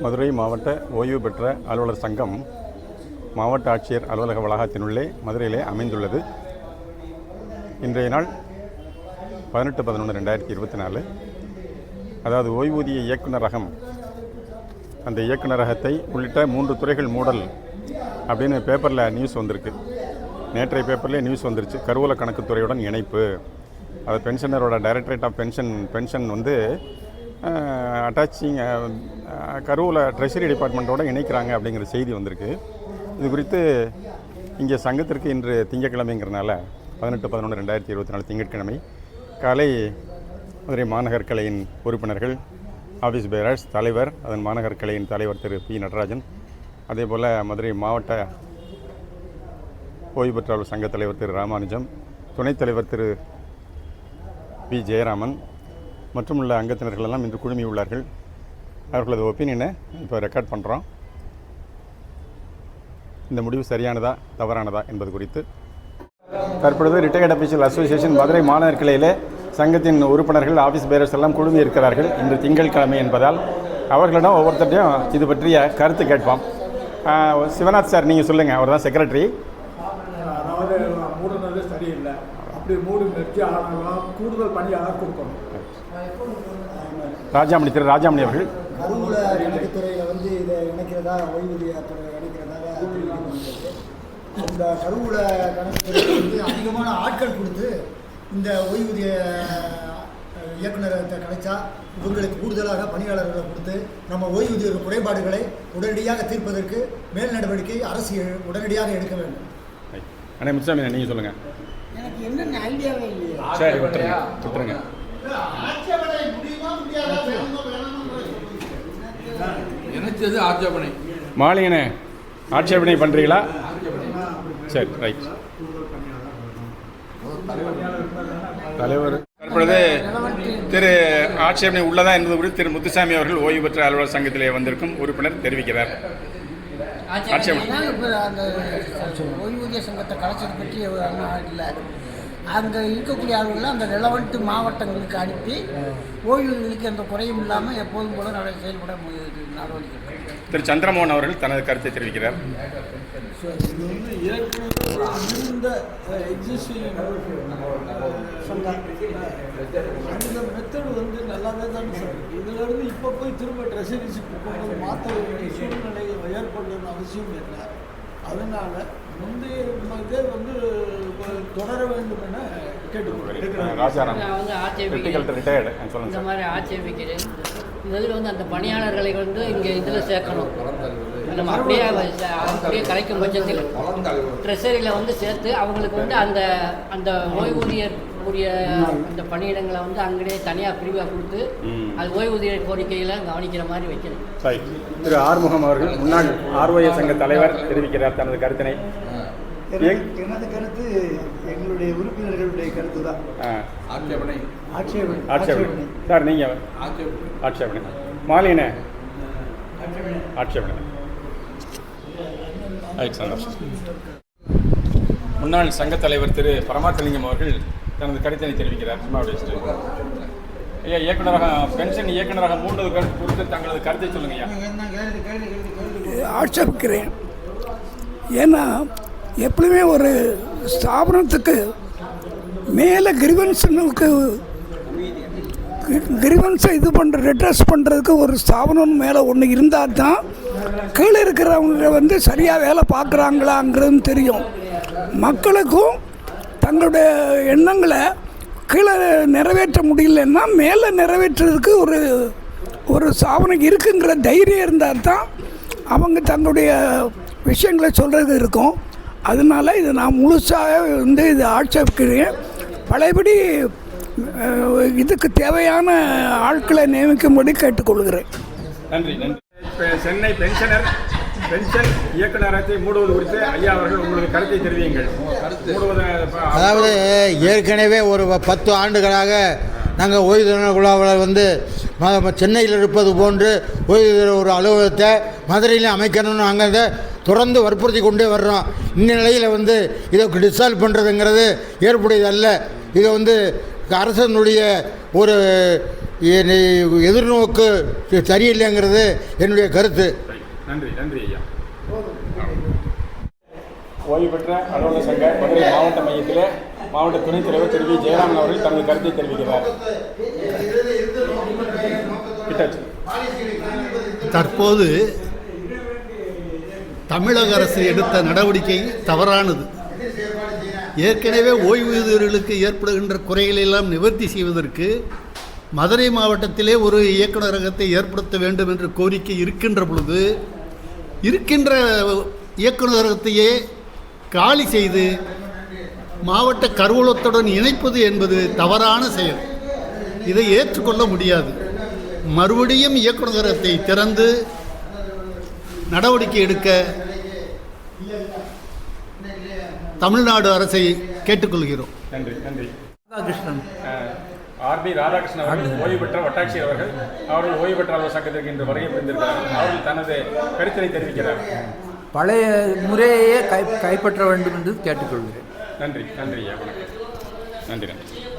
மதுரை மாவட்ட ஓய்வு பெற்ற அலுவலர் சங்கம் மாவட்ட ஆட்சியர் அலுவலக வளாகத்தினுள்ளே மதுரையிலே அமைந்துள்ளது. இன்றைய நாள் பதினெட்டு பதினொன்று ரெண்டாயிரத்தி இருபத்தி நாலு. அதாவது ஓய்வூதிய இயக்குநரகம். அந்த இயக்குநரகத்தை உள்ளிட்ட மூன்று துறைகள் மூடல் அப்படின்னு பேப்பரில் நியூஸ் வந்திருக்கு. நேற்றைய பேப்பர்லேயே நியூஸ் வந்துருச்சு. கருவூல கணக்குத்துறையுடன் இணைப்பு. அது பென்ஷனரோட டைரக்டரேட் ஆஃப் பென்ஷன் பென்ஷன் வந்து அட்டாச்சிங் கரூரில் ட்ரெஷரி டிபார்ட்மெண்ட்டோட இணைக்கிறாங்க அப்படிங்கிற செய்தி வந்திருக்கு. இது குறித்து இங்கே சங்கத்திற்கு இன்று திங்கட்கிழமைங்கிறனால பதினெட்டு பதினொன்று ரெண்டாயிரத்தி இருபத்தி நாலு திங்கட்கிழமை காலை மதுரை மாநகர் கலையின் உறுப்பினர்கள் ஆஃபீஸ் பேரர்ஸ் தலைவர் அதன் மாநகர் கலையின் தலைவர் திரு பி. நடராஜன் அதே போல் மதுரை மாவட்ட ஓய்வு பெற்றாளர் சங்கத் தலைவர் திரு ராமானுஜம் துணைத் தலைவர் திரு பி. ஜெயராமன் மற்றும் உள்ள அங்கத்தினர்கள் எல்லாம் இன்று குழுமியுள்ளார்கள் அவர்களது ஒப்பீனியனை இப்போ ரெக்கார்ட் பண்ணுறோம் இந்த முடிவு சரியானதா தவறானதா என்பது குறித்து. தற்பொழுது ரிட்டையர்ட் அபிஷியல் அசோசியேஷன் மதுரை மாநகர் கிளையிலே சங்கத்தின் உறுப்பினர்கள் ஆஃபீஸ் பேரர்ஸ் எல்லாம் குழுமி இருக்கிறார்கள். இன்று திங்கட்கிழமை என்பதால் அவர்களிடம் ஒவ்வொருத்தரையும் இது பற்றிய கருத்து கேட்போம். சிவநாத் சார் நீங்கள் சொல்லுங்கள் அவர் தான் செக்ரட்டரி அப்படி மூடு நிறுத்தி ஆனாலும் கூடுதல் பணியாளர் கொடுக்கணும். ராஜாமணி திரு ராஜாமணி அவர்கள். கருவூல கணக்குத்துறையில் வந்து இதை இணைக்கிறதா ஓய்வூதியத்துறை இணைக்கிறதாக தெரிவிக்கப்பட்டிருக்கு இந்த கருவூல கணக்குத்துறையில் வந்து அதிகமான ஆட்கள் கொடுத்து இந்த ஓய்வூதிய இயக்குநரகத்தை கிடைச்சா இவங்களுக்கு கூடுதலாக பணியாளர்களை கொடுத்து நம்ம ஓய்வூதிய குறைபாடுகளை உடனடியாக தீர்ப்பதற்கு மேல் நடவடிக்கை அரசு உடனடியாக எடுக்க வேண்டும். அண்ணே முத்துசாமி நீங்கள் சொல்லுங்கள் எனக்கு என்னென்ன ஐடியாவே இல்லையே. சரி விட்டுருங்க விட்டுருங்க. நினைச்சது ஆட்சேபனை? மாலியனே ஆட்சேபனை பண்ணுறீங்களா சரி ரைட் தலைவர் தற்பொழுது திரு ஆட்சேபனை உள்ளதா என்பது குறித்து திரு முத்துசாமி அவர்கள் ஓய்வு பெற்ற அலுவலர் சங்கத்திலே வந்திருக்கும் உறுப்பினர் தெரிவிக்கிறார். ஆட்சேபனை. ஆட்சேபனை அந்த ஓய்வூதிய சங்கத்தை கலைச்சது பற்றி ஒன்றும் இல்லை அங்கே இருக்கக்கூடிய ஆளுகளை அந்த ரெலவெண்ட் மாவட்டங்களுக்கு அனுப்பி ஓய்வூதியர்களுக்கு எந்த குறையும் இல்லாமல் எப்போதும் போல நட செயல்பட நடவடிக்கை. திரு சந்திரமோகன் அவர்கள் தனது கருத்தை தெரிவிக்கிறார் இது வந்து ஏற்கனவே இருந்த எக்ஸிஸ்டிங் அந்த மெத்தட் வந்து நல்லாவே தான் சார் இப்போ போய் திரும்ப ட்ரெஷரிஸுக்கு போகும்போது மாற்ற வேண்டிய சூழ்நிலை ஏற்படணும்னு அவசியம் இல்லை அதனால முந்தைய இதே வந்து தொடர வேண்டும் என கேட்டுக்கொள்கிறேன். இந்த மாதிரி ஆட்சேபிக்கிறேன் இதில் வந்து அந்த பணியாளர்களை வந்து இங்கே இதில் சேர்க்கணும். நம்ம அப்படியே அப்படியே கலைக்கும் பட்சத்தில். ட்ரெஷரியில் வந்து சேர்த்து அவங்களுக்கு வந்து அந்த அந்த ஓய்வூதியர் உரிய அந்த பணியிடங்களை வந்து அங்கேயே தனியாக பிரிவாக கொடுத்து. அது ஓய்வூதிய கோரிக்கைகளை கவனிக்கிற மாதிரி வைக்கணும் சரி. திரு ஆறுமுகம் அவர்கள் முன்னாள் ஆர்ஓஏ சங்க தலைவர் தெரிவிக்கிறார் தனது கருத்தினை. எனது கருத்து எங்களுடைய உறுப்பினர்களுடைய கருத்து தான். ஆட்சேபனை. ஆட்சேபனை. ஆட்சேபனை. சார் நீங்கள் ஆட்சேபனை. ஆட்சேபனை. மாலினே. ஆட்சேபனை. முன்னாள் சங்கத் தலைவர் திரு பரமாத்தலிங்கம் அவர்கள் தனது கடிதத்தை தெரிவிக்கிறார் சும்மா ஐயா இயக்குநராக பென்ஷன் இயக்குனராக மூன்று கருத்து குறித்து தங்களது கருத்தை சொல்லுங்க ஐயா. ஆட்சேபிக்கிறேன். ஏன்னா எப்பவுமே ஒரு ஸ்தாபனத்துக்கு மேலே கிரிவன்ஸனுக்கு கிரிவன்ஸை இது பண்ணுற ரெட்ரஸ் பண்ணுறதுக்கு ஒரு ஸ்தாபனம் மேலே ஒன்று இருந்தால் தான் கீழே இருக்கிறவங்க வந்து சரியாக வேலை பார்க்குறாங்களாங்கிறதும் தெரியும். மக்களுக்கும் தங்களுடைய எண்ணங்களை கீழே நிறைவேற்ற முடியலன்னா மேலே நிறைவேற்றுறதுக்கு ஒரு ஒரு சாவனம் இருக்குங்கிற தைரியம் இருந்தால் தான் அவங்க தங்களுடைய விஷயங்களை சொல்கிறது இருக்கும். அதனால இதை நான் முழுசாக வந்து இது ஆட்சேபிக்கிறேன். பழையபடி இதுக்கு தேவையான ஆட்களை நியமிக்கும்படி கேட்டுக்கொள்கிறேன். நன்றி நன்றி. சென்னை பென்ஷனர் பென்ஷன் மூடுவது குறித்து ஐயா அவர்கள் உங்களது கருத்தை தெரிவியுங்கள். அதாவது ஏற்கனவே ஒரு பத்து ஆண்டுகளாக நாங்கள் ஓய்வு குழாவில் வந்து சென்னையில் இருப்பது போன்று ஓய்வு ஒரு அலுவலகத்தை மதுரையில் அமைக்கணும்னு நாங்கள் தொடர்ந்து வற்புறுத்தி கொண்டே வர்றோம். இந்நிலையில் வந்து இதை டிசால்வ் பண்ணுறதுங்கிறது ஏற்புடையது அல்ல இதை வந்து அரசனுடைய ஒரு எதிர்நோக்கு சரியில்லைங்கிறது என்னுடைய கருத்து. நன்றி நன்றி ஐயா. ஓய்வு பெற்ற அலுவலர் சங்க மதுரை மாவட்ட மையத்திலே மாவட்ட துணைத் தலைவர் திரு வி. ஜெயராமன் அவர்கள் தனது கருத்தை தெரிவிக்கிறார். தற்போது தமிழக அரசு எடுத்த நடவடிக்கை தவறானது. ஏற்கனவே ஓய்வூதியர்களுக்கு ஏற்படுகின்ற குறைகளை எல்லாம் நிவர்த்தி செய்வதற்கு மதுரை மாவட்டத்திலே ஒரு இயக்குநரகத்தை ஏற்படுத்த வேண்டும் என்ற கோரிக்கை இருக்கின்ற பொழுது இருக்கின்ற இயக்குநரகத்தையே காலி செய்து மாவட்ட கருவூலத்துடன் இணைப்பது என்பது தவறான செயல். இதை ஏற்றுக்கொள்ள முடியாது. மறுபடியும் இயக்குநரகத்தை திறந்து நடவடிக்கை எடுக்க தமிழ்நாடு அரசை கேட்டுக்கொள்கிறோம். நன்றி நன்றி. ராதாகிருஷ்ணன். ஆர்பி ராதாகிருஷ்ணன் அவர்கள் ஓய்வு பெற்ற வட்டாட்சியர் அவர்கள் அவர்கள் ஓய்வு பெற்ற அலுவலர் சங்கத்திற்கு இன்று வருகை புரிந்திருக்கிறார். அவர்கள் தனது கருத்தினை தெரிவிக்கிறார். பழைய முறையையே கை கைப்பற்ற வேண்டும் என்று கேட்டுக்கொள்கிறேன். நன்றி. நன்றி ஐயா. வணக்கம். நன்றி நன்றி.